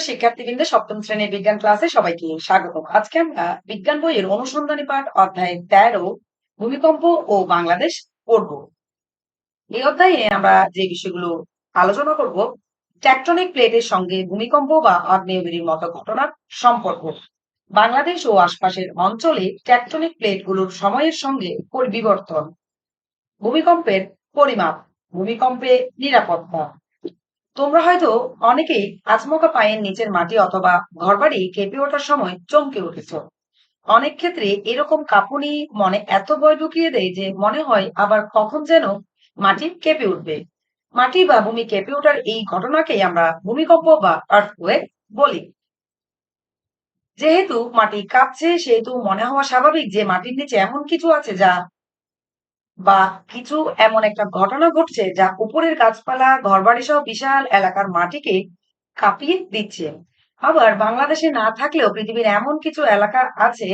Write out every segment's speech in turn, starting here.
শিক্ষার্থীবৃন্দ সপ্তম শ্রেণির বিজ্ঞান ক্লাসে সবাইকে স্বাগত আজকে আমরা বিজ্ঞান বইয়ের অনুসন্ধানী পাঠ অধ্যায় তেরো, ভূমিকম্প ও বাংলাদেশ পড়ব। এই অধ্যায়ে আমরা যে বিষয়গুলো আলোচনা করব ট্যাকটনিক প্লেটের সঙ্গে ভূমিকম্প বা আগ্নেয়গিরির মতো ঘটনার সম্পর্ক। বাংলাদেশ ও আশপাশের অঞ্চলে ট্যাকটনিক প্লেটগুলোর সময়ের সঙ্গে পরিবর্তন। ভূমিকম্পের পরিমাপ, ভূমিকম্পে নিরাপত্তা। তোমরা হয়তো অনেকেই আচমকা পায়ের নিচের মাটি অথবা ঘরবাড়ি কেঁপে ওঠার সময় চমকে উঠেছ। অনেক ক্ষেত্রে এরকম কাঁপুনি মনে এত ভয় ঢুকিয়ে দেয় যে মনে হয় আবার কখন যেন মাটি কেঁপে উঠবে। মাটি বা ভূমি কেঁপে ওঠার এই ঘটনাকেই আমরা ভূমিকম্প বা আর্থকুয়েক বলি। যেহেতু মাটি কাঁপছে, সেহেতু মনে হওয়া স্বাভাবিক যে মাটির নিচে এমন কিছু আছে যা বা কিছু এমন একটা ঘটনা ঘটছে যা উপরের গাছপালা, ঘরবাড়ি সহ বিশাল এলাকার মাটিকে কাঁপিয়ে দিচ্ছে। আবার বাংলাদেশে না থাকলেও পৃথিবীর এমন কিছু এলাকা আছে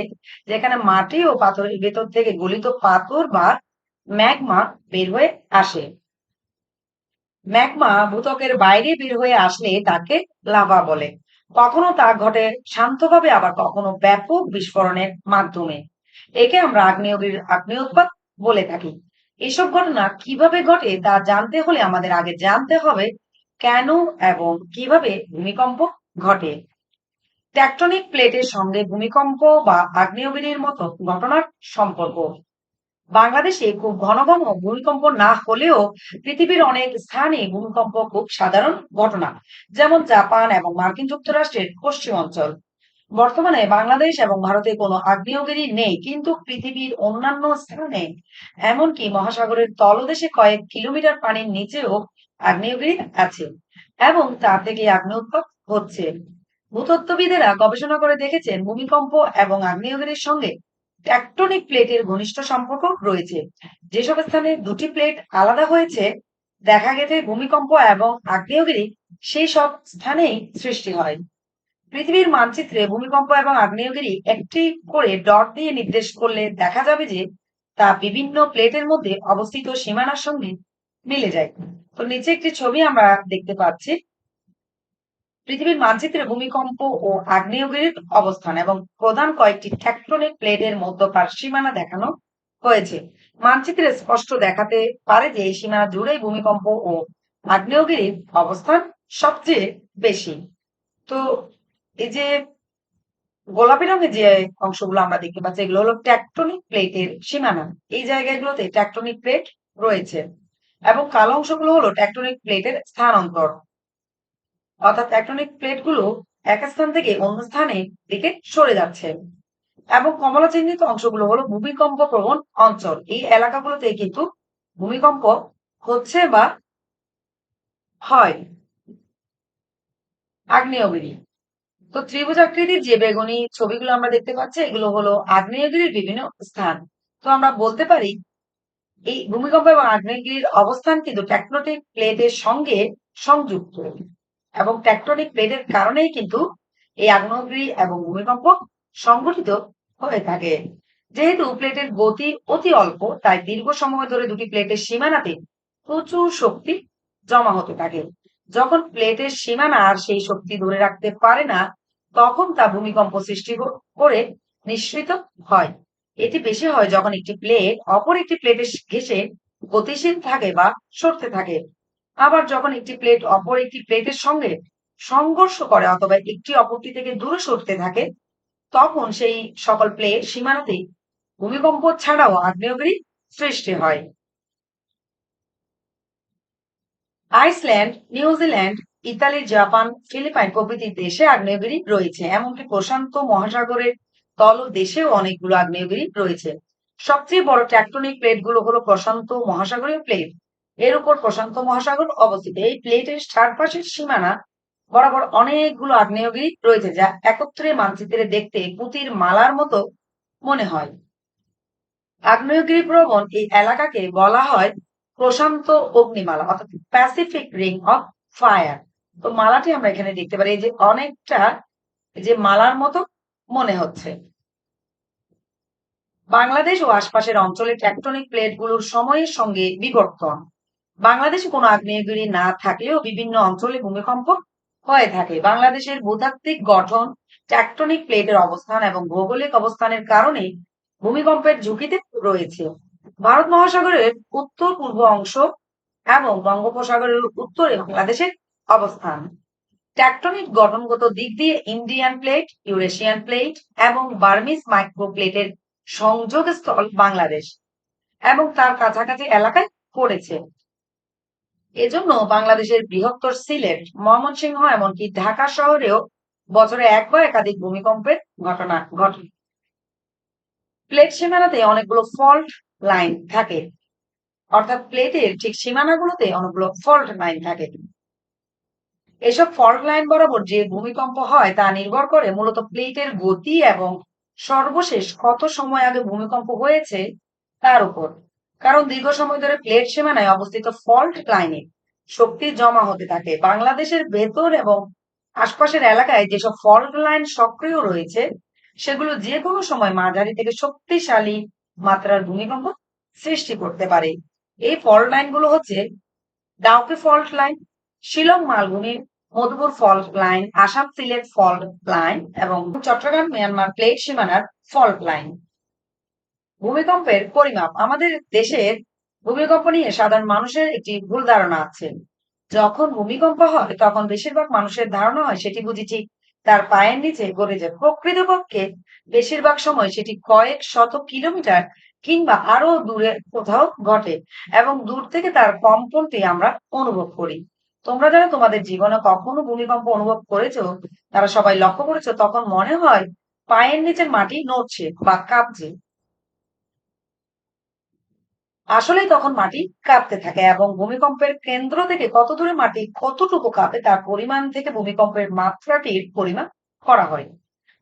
যেখানে মাটি ও পাথরের ভেতর থেকে গলিত পাথর বা ম্যাগমা বের হয়ে আসে। ম্যাগমা ভূতকের বাইরে বের হয়ে আসলে তাকে লাভা বলে। কখনো তা ঘটে শান্তভাবে, আবার কখনো ব্যাপক বিস্ফোরণের মাধ্যমে। একে আমরা আগ্নেয়গির আগ্নেয়োৎপাত বলে থাকি। এসব ঘটনা কীভাবে ঘটে তা জানতে হলে আমাদের আগে জানতে হবে কেন এবং কীভাবে ভূমিকম্প ঘটে। ট্যাকটনিক প্লেটের সঙ্গে ভূমিকম্প বা আগ্নেয়গিরির মতো ঘটনার সম্পর্ক। বাংলাদেশে খুব ঘন ঘন ভূমিকম্প না হলেও পৃথিবীর অনেক স্থানে ভূমিকম্প খুব সাধারণ ঘটনা, যেমন জাপান এবং মার্কিন যুক্তরাষ্ট্রের পশ্চিম অঞ্চল বর্তমানে বাংলাদেশ এবং ভারতে কোনো আগ্নেয়গিরি নেই, কিন্তু পৃথিবীর অন্যান্য স্থানে, এমনকি মহাসাগরের তলদেশে কয়েক কিলোমিটার পানির নিচেও আগ্নেয়গিরি আছে এবং তা থেকে আগ্নেয়োৎপাত হচ্ছে। ভূতত্ত্ববিদেরা গবেষণা করে দেখেছেন ভূমিকম্প এবং আগ্নেয়গিরির সঙ্গে ট্যাকটনিক প্লেটের ঘনিষ্ঠ সম্পর্ক রয়েছে। যেসব স্থানে দুটি প্লেট আলাদা হয়েছে, দেখা গেছে ভূমিকম্প এবং আগ্নেয়গিরি, সেই সব স্থানেই সৃষ্টি হয়। পৃথিবীর মানচিত্রে ভূমিকম্প এবং আগ্নেয়গিরি একটি করে ডট দিয়ে নির্দেশ করলে দেখা যাবে যে তা বিভিন্ন প্লেটের মধ্যে অবস্থিত সীমানার সঙ্গে মিলে যায়। তো নিচে একটি ছবি আমরা দেখতে পাচ্ছি। পৃথিবীর মানচিত্রে ভূমিকম্প ও আগ্নেয়গিরির অবস্থান এবং প্রধান কয়েকটি ট্যাকটনিক প্লেটের মধ্যকার সীমানা দেখানো হয়েছে। মানচিত্রে স্পষ্ট দেখাতে পারে যে এই সীমানা জুড়েই ভূমিকম্প ও আগ্নেয়গিরির অবস্থান সবচেয়ে বেশি। তো এই যে গোলাপি রঙের যে অংশগুলো আমরা দেখতে পাচ্ছি, এগুলো হলো ট্যাকটনিক প্লেটের সীমানা। এই জায়গাগুলোতে ট্যাকটনিক প্লেট রয়েছে এবং কালো অংশগুলো হলো ট্যাকটনিক প্লেটের স্থানান্তর। অর্থাৎ ট্যাকটনিক প্লেটগুলো এক স্থান থেকে অন্য স্থানে দিকে সরে যাচ্ছে এবং কমলা চিহ্নিত অংশগুলো হলো ভূমিকম্প প্রবণ অঞ্চল। এই এলাকাগুলোতে কিন্তু ভূমিকম্প হচ্ছে বা হয়। আগ্নেয়গিরি। তো ত্রিভুজ আকৃতির যে বেগুনি ছবিগুলো আমরা দেখতে পাচ্ছি, এগুলো হলো আগ্নেয়গিরির বিভিন্ন স্থান। তো আমরা বলতে পারি, এই ভূমিকম্প এবং আগ্নেয়গিরির অবস্থান কিন্তু ট্যাকটনিক প্লেটের সঙ্গে সংযুক্ত। এবং ট্যাকটনিক প্লেটের কারণেই কিন্তু এই আগ্নেয়গিরি এবং ভূমিকম্প সংঘটিত হয়ে থাকে। যেহেতু প্লেটের গতি অতি অল্প, তাই দীর্ঘ সময় ধরে দুটি প্লেটের সীমানাতে প্রচুর শক্তি জমা হতে থাকে। যখন প্লেটের সীমানা আর সেই শক্তি ধরে রাখতে পারে না তখন তা ভূমিকম্প সৃষ্টি করে নিঃসৃত হয়। এটি বেশি হয় যখন একটি প্লেট অপর একটি প্লেটের ঘেসে গতিশীল থাকে বা সরতে থাকে। আবার যখন একটি প্লেট অপর একটি প্লেটের সঙ্গে সংঘর্ষ করে অথবা একটি অপরটি থেকে দূরে সরতে থাকে, তখন সেই সকল প্লেট সীমানাতে ভূমিকম্প ছাড়াও আগ্নেয়গিরি সৃষ্টি হয়। Iceland, New Zealand Italy, Japan, Philippines প্রভৃতি দেশে আগ্নেয়গিরি রয়েছে। এমনকি প্রশান্ত মহাসাগরের তল দেশেও অনেকগুলো আগ্নেয়গিরি রয়েছে। সবচেয়ে বড় ট্যাকটনিক প্লেটগুলো হলো প্রশান্ত মহাসাগরীয় প্লেট। এর উপর প্রশান্ত মহাসাগর অবস্থিত। এই প্লেটের চারপাশের সীমানা বরাবর অনেকগুলো আগ্নেয়গিরি রয়েছে, যা একত্রে মানচিত্রে দেখতে পুঁতির মালার মতো মনে হয়। আগ্নেয়গিরি প্রবণ এই এলাকাকে বলা হয় প্রশান্ত অগ্নিমালা, অর্থাৎ প্যাসিফিক রিং অফ ফায়ার তো মালাটি আমরা এখানে দেখতে পারি, এই যে অনেকটা যে মালার মতো মনে হচ্ছে। বাংলাদেশ ও আশপাশের অঞ্চলে ট্যাকটনিক প্লেটগুলোর সময়ের সঙ্গে বিবর্তন। বাংলাদেশে কোনো আগ্নেয়গিরি না থাকলেও বিভিন্ন অঞ্চলে ভূমিকম্প হয়ে থাকে। বাংলাদেশের ভূতাত্ত্বিক গঠন ট্যাকটনিক প্লেটের অবস্থান এবং ভৌগোলিক অবস্থানের কারণে ভূমিকম্পের ঝুঁকিতে রয়েছে। ভারত মহাসাগরের উত্তর পূর্ব অংশ এবং বঙ্গোপসাগরের উত্তরে বাংলাদেশের অবস্থান। ট্যাক্টনিক গঠনগত দিক দিয়ে ইন্ডিয়ান প্লেট, ইউরেশিয়ান প্লেট এবং বার্মিস মাইক্রো প্লেটের সংযোগস্থল বাংলাদেশ এবং তার কাছাকাছি এলাকায় পড়েছে। এজন্য বাংলাদেশের বৃহত্তর সিলেট, ময়মনসিংহ এমনকি ঢাকা শহরেও বছরে এক বা একাধিক ভূমিকম্পের ঘটনা ঘটে। প্লেট সীমানাতে অনেকগুলো ফল্ট লাইন থাকে। অর্থাৎ প্লেটের ঠিক সীমানাগুলোতে অনেকগুলো ফল্ট লাইন থাকে। এসব ফল্ট লাইন বরাবর যে ভূমিকম্প হয় তা নির্ভর করে মূলত প্লেটের গতি এবং সর্বশেষ কত সময় আগে ভূমিকম্প হয়েছে তার উপর। কারণ দীর্ঘ সময় ধরে প্লেট সীমানায় অবস্থিত ফল্ট লাইনে শক্তি জমা হতে থাকে। বাংলাদেশের ভেতর এবং আশপাশের এলাকায় যেসব ফল্ট লাইন সক্রিয় রয়েছে, সেগুলো যে কোনো সময় মাঝারি থেকে শক্তিশালী মাত্রার ভূমিকম্প সৃষ্টি করতে পারে। এই ফল্ট লাইনগুলো হচ্ছে ডাউকে ফল্ট লাইন, শিলং মালভূমির Madhupur fault line, Assam Sylhet fault line এবং চট্টগ্রাম, মিয়ানমার প্লেট সীমানার ফল্ট লাইন। ভূমিকম্পের পরিমাপ। আমাদের দেশের ভূমিকম্প নিয়ে সাধারণ মানুষের একটি ভুল ধারণা আছে। যখন ভূমিকম্প হয়, তখন বেশিরভাগ মানুষের ধারণা হয় সেটি বুঝি ঠিক তার পায়ের নিচে গড়ে যায় প্রকৃতপক্ষে বেশিরভাগ সময় সেটি কয়েক শত কিলোমিটার কিংবা আরও দূরে কোথাও ঘটে এবং দূর থেকে তার কম্পনটি আমরা অনুভব করি। তোমরা যারা তোমাদের জীবনে কখনো ভূমিকম্প অনুভব করেছ, তারা সবাই লক্ষ্য করেছ, তখন মনে হয় পায়ের নিচের মাটি নড়ছে বা কাঁপছে। আসলেই তখন মাটি কাঁপতে থাকে এবং ভূমিকম্পের কেন্দ্র থেকে কত দূরে মাটি কতটুকু কাঁপে, তার পরিমাণ থেকে ভূমিকম্পের মাত্রাটির পরিমাণ করা হয়।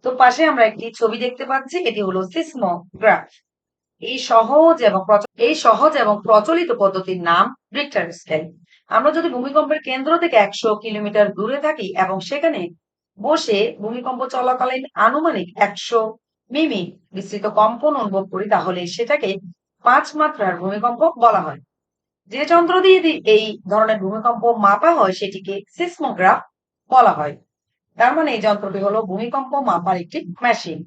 তো পাশে আমরা একটি ছবি দেখতে পাচ্ছি, এটি হলো সিসমোগ্রাফ। এই সহজ এবং এই সহজ এবং প্রচলিত পদ্ধতির নাম রিক্টার স্কেল আমরা যদি ভূমিকম্পের কেন্দ্র থেকে একশো কিলোমিটার দূরে থাকি এবং সেখানে বসে ভূমিকম্প চলাকালীন আনুমানিক একশো মিমি বিস্তৃত কম্পন অনুভব করি, তাহলে সেটাকে পাঁচ মাত্রার ভূমিকম্প বলা হয়। যে যন্ত্র দিয়ে এই ধরনের ভূমিকম্প মাপা হয়, সেটিকে সিসমোগ্রাফ বলা হয়। তার মানে এই যন্ত্রটি হলো ভূমিকম্প মাপার একটি মেশিন।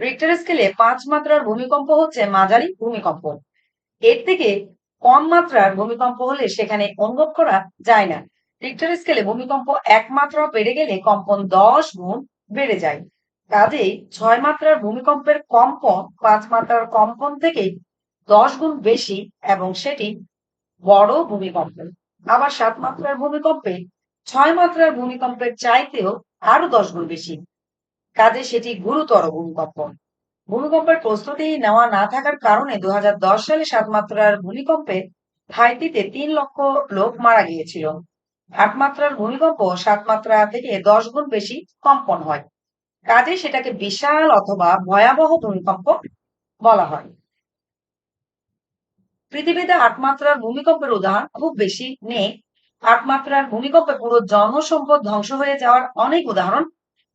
রিক্টার স্কেলে পাঁচ মাত্রার ভূমিকম্প হচ্ছে মাঝারি ভূমিকম্প। এর থেকে কম মাত্রার ভূমিকম্প হলে সেখানে অনুভব করা যায় না। রিক্টার স্কেলে ভূমিকম্প এক মাত্রা বেড়ে গেলে কম্পন দশ গুণ বেড়ে যায়। কাজেই ছয় মাত্রার ভূমিকম্পের কম্পন পাঁচ মাত্রার কম্পন থেকে দশ গুণ বেশি এবং সেটি বড় ভূমিকম্প। আবার সাত মাত্রার ভূমিকম্পে ছয় মাত্রার ভূমিকম্পের চাইতেও আরও দশ গুণ বেশি। কাজে সেটি গুরুতর ভূমিকম্প। ভূমিকম্পের প্রস্তুতি নেওয়া না থাকার কারণে দু হাজার দশ সালে সাত মাত্রার ভূমিকম্পে হাইতিতে তিন লক্ষ লোক মারা গিয়েছিল। আট মাত্রার ভূমিকম্প সাত মাত্রা থেকে দশ গুণ বেশি কম্পন হয়। কাজে সেটাকে বিশাল অথবা ভয়াবহ ভূমিকম্প বলা হয়। পৃথিবীতে আট মাত্রার ভূমিকম্পের উদাহরণ খুব বেশি নেই। আট মাত্রার ভূমিকম্পে পুরো জনসম্পদ ধ্বংস হয়ে যাওয়ার অনেক উদাহরণ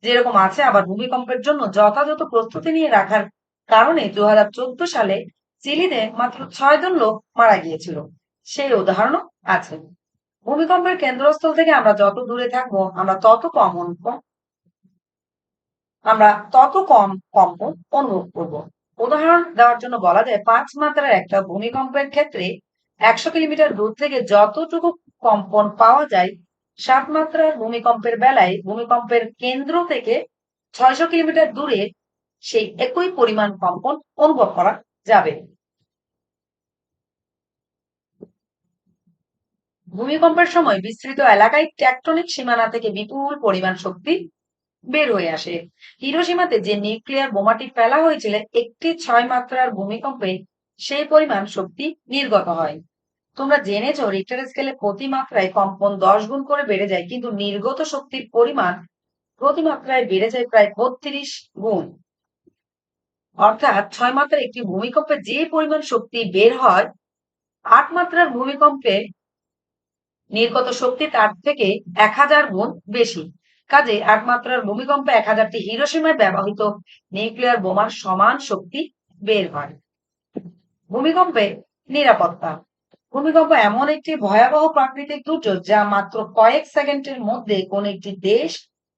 যেরকম আছে আবার ভূমিকম্পের জন্য যথাযথ প্রস্তুতি নিয়ে রাখার কারণে দু সালে চিলিতে মাত্র ছয় জন লোক মারা গিয়েছিল। সেই উদাহরণও আছে। ভূমিকম্পের কেন্দ্রস্থল থেকে আমরা যত দূরে থাকব, আমরা তত কম অনুভব আমরা তত কম কম্পন অনুভব করব। উদাহরণ দেওয়ার জন্য বলা যায়, পাঁচ মাত্রার একটা ভূমিকম্পের ক্ষেত্রে একশো কিলোমিটার দূর থেকে যতটুকু কম্পন পাওয়া যায় সাত মাত্রার ভূমিকম্পের বেলায় ভূমিকম্পের কেন্দ্র থেকে ছয়শো কিলোমিটার দূরে সেই একই পরিমাণ কম্পন অনুভব করা যাবে। ভূমিকম্পের সময় বিস্তৃত এলাকায় ট্যাকটনিক সীমানা থেকে বিপুল পরিমাণ শক্তি বের হয়ে আসে। হিরোসীমাতে যে নিউক্লিয়ার বোমাটি ফেলা হয়েছিল, একটি ছয় মাত্রার ভূমিকম্পে সেই পরিমাণ শক্তি নির্গত হয়। তোমরা জেনেছো রিক্টার স্কেলে প্রতি মাত্রায় কম্পন দশ গুণ করে বেড়ে যায়, কিন্তু নির্গত শক্তির পরিমাণ প্রতি মাত্রায় বেড়ে যায় প্রায় বত্রিশ গুণ। অর্থাৎ ছয় মাত্রার একটি ভূমিকম্পে যে পরিমাণ শক্তি বের হয়, আট মাত্রার ভূমিকম্পে নির্গত শক্তি তার থেকে এক হাজার গুণ বেশি। কাজে আট মাত্রার ভূমিকম্পে এক হাজারটি হিরোসীমায় ব্যবহৃত নিউক্লিয়ার বোমার সমান শক্তি বের হয়। ভূমিকম্পে নিরাপত্তা। ভূমিকম্প এমন একটি ভয়াবহ প্রাকৃতিক দুর্যোগ যা মাত্র কয়েক সেকেন্ডের মধ্যে কোন একটি দেশ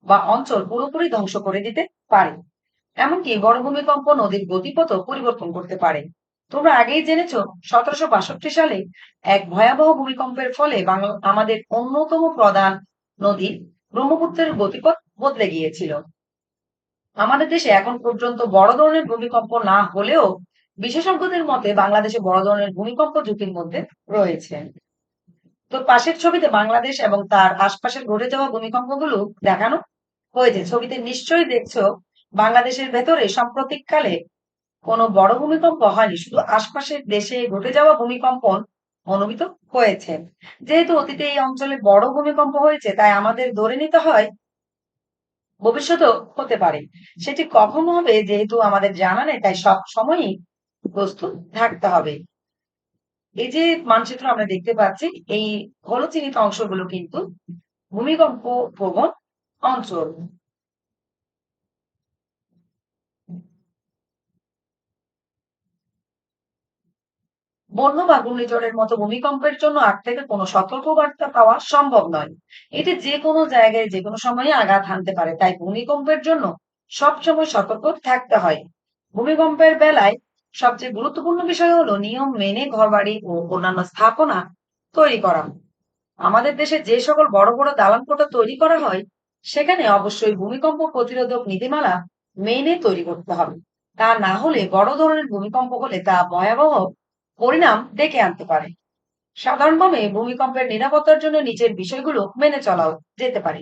বা অঞ্চল পুরোপুরি ধ্বংস করে দিতে পারে। এমনকি বড় ভূমিকম্প নদীর গতিপথও পরিবর্তন করতে পারে। তোমরা আগেই জেনেছো, সতেরোশো বাষট্টি সালে এক ভয়াবহ ভূমিকম্পের ফলে বাংলা, আমাদের অন্যতম প্রধান নদী ব্রহ্মপুত্রের গতিপথ বদলে গিয়েছিল। আমাদের দেশে এখন পর্যন্ত বড় ধরনের ভূমিকম্প না হলেও বিশেষজ্ঞদের মতে বাংলাদেশে বড় ধরনের ভূমিকম্প ঝুঁকির মধ্যে রয়েছে। তো পাশের ছবিতে বাংলাদেশ এবং তার আশপাশের ঘটে যাওয়া ভূমিকম্পগুলো দেখানো হয়েছে। ছবিতে নিশ্চয়ই দেখছ, বাংলাদেশের ভেতরে সাম্প্রতিককালে কোনো বড় ভূমিকম্প হয়নি, শুধু আশপাশের দেশে ঘটে যাওয়া ভূমিকম্প অনুভূত হয়েছে। যেহেতু অতীতে এই অঞ্চলে বড় ভূমিকম্প হয়েছে, তাই আমাদের ধরে নিতে হয় ভবিষ্যতেও হতে পারে। সেটি কখন হবে যেহেতু আমাদের জানা নেই, তাই সব সময়ই প্রস্তুত থাকতে হবে। এই যে মানচিত্র আমরা দেখতে পাচ্ছি, এই হলো চিহ্নিত অংশগুলো কিন্তু ভূমিকম্প প্রবণ অঞ্চল। বন্য বা ঘূর্ণিঝড়ের মতো ভূমিকম্পের জন্য আগ থেকে কোনো সতর্কবার্তা পাওয়া সম্ভব নয়। এটি যে কোনো জায়গায়, যে কোনো সময়ে আঘাত হানতে পারে। তাই ভূমিকম্পের জন্য সবসময় সতর্ক থাকতে হয়। ভূমিকম্পের বেলায় সবচেয়ে গুরুত্বপূর্ণ বিষয় হলো নিয়ম মেনে ঘরবাড়ি ও অন্যান্য স্থাপনা তৈরি করা। আমাদের দেশে যে সকল বড় বড় দালান কোঠা তৈরি করা হয়, সেখানে অবশ্যই ভূমিকম্প প্রতিরোধক নীতিমালা মেনে তৈরি করতে হবে। তা না হলে বড় ধরনের ভূমিকম্প হলে তা ভয়াবহ পরিণাম ডেকে আনতে পারে। সাধারণভাবে ভূমিকম্পের নিরাপত্তার জন্য নিচের বিষয়গুলো মেনে চলাও যেতে পারে।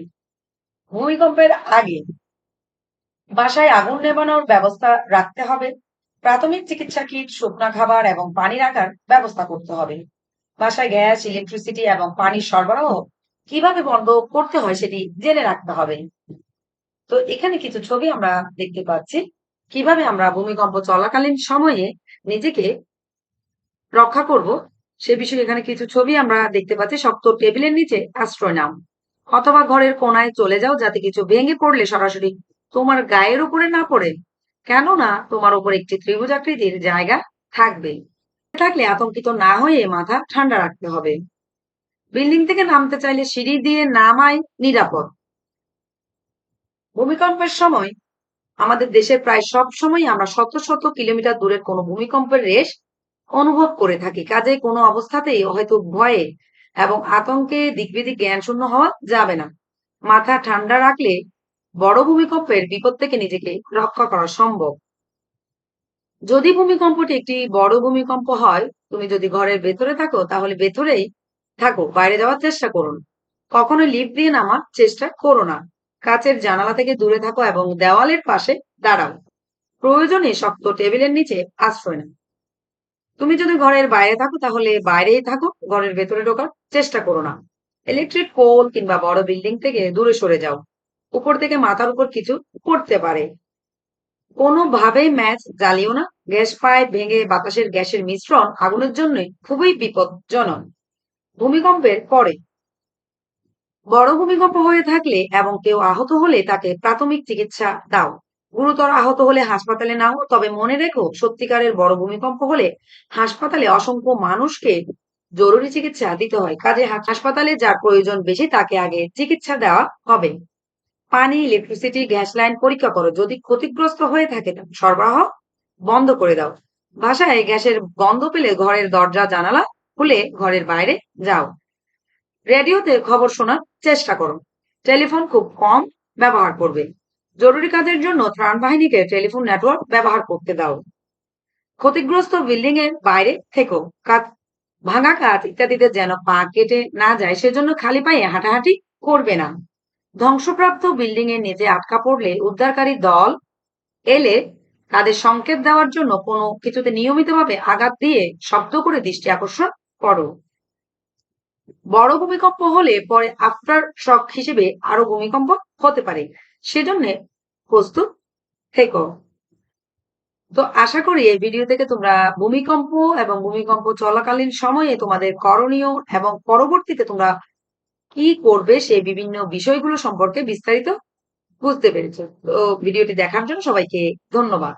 ভূমিকম্পের আগে বাসায় আগুন নেবানোর ব্যবস্থা রাখতে হবে। প্রাথমিক চিকিৎসা কিট, শুকনা খাবার এবং পানি রাখার ব্যবস্থা করতে হবে। বাসায় গ্যাস ইলেকট্রিসিটি এবং পানির সরবরাহ কীভাবে বন্ধ করতে হয় সেটি জেনে রাখতে হবে। তো এখানে কিছু ছবি আমরা দেখতে পাচ্ছি। কীভাবে আমরা ভূমিকম্প চলাকালীন সময়ে নিজেকে রক্ষা করব, সে বিষয়ে এখানে কিছু ছবি আমরা দেখতে পাচ্ছি। শক্ত টেবিলের নিচে আশ্রয় নাও অথবা ঘরের কোনায় চলে যাও, যাতে কিছু ভেঙে পড়লে সরাসরি তোমার গায়ের উপরে না পড়ে। কেননা তোমার উপর একটি ত্রিভুজ আকৃতির জায়গা থাকবে থাকলে আতঙ্কিত না হয়ে মাথা ঠান্ডা রাখতে হবে। বিল্ডিং থেকে নামতে চাইলে সিঁড়ি দিয়ে নামাই নিরাপদ। ভূমিকম্পের সময় আমাদের দেশের প্রায় সব সময় আমরা শত শত কিলোমিটার দূরের কোনো ভূমিকম্পের রেশ অনুভব করে থাকি। কাজে কোনো অবস্থাতেই হয়তো ভয়ে এবং আতঙ্কে দিকবিদিক জ্ঞান শূন্য হওয়া যাবে না। মাথা ঠান্ডা রাখলে বড় ভূমিকম্পের বিপদ থেকে নিজেকে রক্ষা করা সম্ভব। যদি ভূমিকম্পটি একটি বড় ভূমিকম্প হয়, তুমি যদি ঘরের ভেতরে থাকো, তাহলে ভেতরেই থাকো, বাইরে যাওয়ার চেষ্টা করুন কখনো লিফট দিয়ে নামার চেষ্টা করো না। কাচের জানালা থেকে দূরে থাকো এবং দেওয়ালের পাশে দাঁড়াও। প্রয়োজনে শক্ত টেবিলের নিচে আশ্রয় নাও। তুমি যদি ঘরের বাইরে থাকো, তাহলে বাইরেই থাকো, ঘরের ভেতরে ঢোকার চেষ্টা করো না। ইলেকট্রিক পোল কিংবা বড় বিল্ডিং থেকে দূরে সরে যাও। উপর থেকে মাথার উপর কিছু পড়তে পারে। কোনোভাবেই ম্যাচ জ্বালিও না। গ্যাস পাইপ ভেঙে বাতাসের গ্যাসের মিশ্রণ আগুনের জন্য খুবই বিপজ্জনক। ভূমিকম্পের পরে। বড় ভূমিকম্প হয়ে থাকলে এবং কেউ আহত হলে তাকে প্রাথমিক চিকিৎসা দাও। গুরুতর আহত হলে হাসপাতালে নাও। তবে মনে রেখো, সত্যিকারের বড় ভূমিকম্প হলে হাসপাতালে অসংখ্য মানুষকে জরুরি চিকিৎসা দিতে হয়। কাজে হাসপাতালে যার প্রয়োজন বেশি তাকে আগে চিকিৎসা দেওয়া হবে। পানি ইলেকট্রিসিটি গ্যাস লাইন পরীক্ষা করো। যদি ক্ষতিগ্রস্ত হয়ে থাকে সরবরাহ বন্ধ করে দাও। বাসায় গ্যাসের গন্ধ পেলে ঘরের দরজা, জানালা খুলে ঘরের বাইরে যাও। রেডিওতে খবর শোনার চেষ্টা করো। টেলিফোন খুব কম ব্যবহার করবে। জরুরি কাজের জন্য ত্রাণ বাহিনীকে টেলিফোন নেটওয়ার্ক ব্যবহার করতে দাও। ক্ষতিগ্রস্ত বিল্ডিং এর বাইরে থেকো। কাজ, ভাঙা কাজ ইত্যাদিতে যেন পা কেটে না যায়, সেজন্য খালি পায়ে হাঁটাহাঁটি করবে না। ধ্বংসপ্রাপ্ত বিল্ডিং এর নিচে আটকা পড়লে উদ্ধারকারী দল এলে তাদের সংকেত দেওয়ার জন্য কোনো কিছুতে নিয়মিতভাবে আঘাত দিয়ে শব্দ করে দৃষ্টি আকর্ষণ করো। বড় ভূমিকম্প হলে পরে আফটার শক হিসেবে আরও ভূমিকম্প হতে পারে। সেজন্য প্রস্তুত থেকো। তো আশা করি এই ভিডিও থেকে তোমরা ভূমিকম্প এবং ভূমিকম্প চলাকালীন সময়ে তোমাদের করণীয় এবং পরবর্তীতে তোমরা কি করবে সে বিভিন্ন বিষয়গুলো সম্পর্কে বিস্তারিত বুঝতে পেরেছ। তো ভিডিওটি দেখার জন্য সবাইকে ধন্যবাদ।